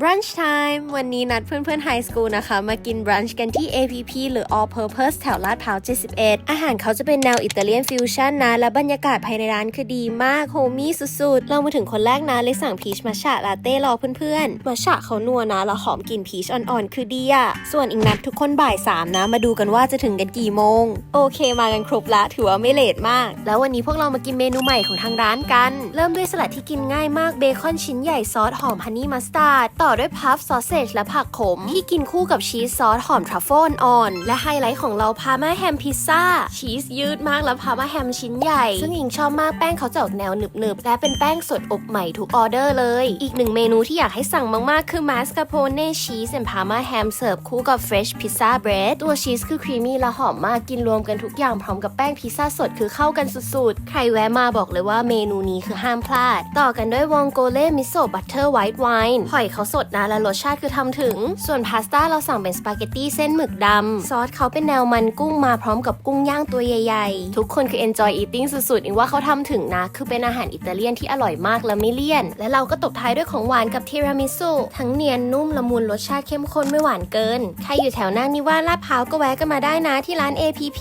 brunch time วันนี้นัดเพื่อนๆไฮสคูลนะคะ มากิน brunch กันที่ APP หรือ all purpose แถวลาดพร้าว 71 อาหารเขาจะเป็นแนวอิตาเลียนฟิวชั่นนะ และบรรยากาศภายในร้านคือดีมากโฮมี่สุดๆ เรามาถึงคนแรกนะ เลยสั่งพีชมัชชะลาเต้รอเพื่อนๆ มัชชะเขานัวนะ แล้วหอมกลิ่นพีชอ่อนๆ คือดีอะส่วนอีกนัดทุกคนบ่ายสามนะ มาดูกันว่าจะถึงกันกี่โมง โอเคมากันครบละถือว่าไม่เลทมาก แล้ววันนี้พวกเรามากินเมนูใหม่ของทางร้านกัน เริ่มด้วยสลัดที่กินง่ายมากเบคอนชิ้นใหญ่ซอสหอมฮันนี่มัสตาร์ดต่อด้วยพัฟซอสเซจและผักขม ที่กินคู่กับชีสซอสหอมทรัฟเฟิลอ่อน และไฮไลท์ของเราพาม่าแฮมพิซซ่า ชีสยืดมากแล้วพาม่าแฮมชิ้นใหญ่ ซึ่งอิงชอบมากแป้งเขาจะออกแนวหนึบๆ และเป็นแป้งสดอบใหม่ทุกออเดอร์เลย อีกหนึ่งเมนูที่อยากให้สั่งมากๆ คือมาสคาโพเน่ชีสและพาม่าแฮมเสิร์ฟคู่กับเฟรชพิซซ่าเบรดตัวชีสคือครีมมี่และหอมมากกินรวมกันทุกอย่างพร้อมกับแป้งพิซซ่าสดคือเข้ากันสุดๆ ใครแวะมาบอกเลยว่าเมนูนี้คือห้ามพลาด ต่อกันด้วยวองโกเล่มิโซะบัตเตอร์ไวท์ไวน์หอยเขาสดนะและรสชาติคือทำถึง ส่วนพาสต้าเราสั่งเป็นสปาเกตตี้เส้นหมึกดำซอสเขาเป็นแนวมันกุ้งมาพร้อมกับกุ้งย่างตัวใหญ่ๆ ทุกคนคือ enjoy eating สุดๆอิงว่าเขาทำถึงนะ คือเป็นอาหารอิตาเลียนที่อร่อยมากและไม่เลี่ยน และเราก็ตบท้ายด้วยของหวานกับทีรามิสุทั้งเนียนนุ่มละมุนรสชาติเข้มข้นไม่หวานเกิน ใครอยู่แถวหน้านิว่าลาดพร้าวก็แวะกันมาได้นะที่ร้าน APP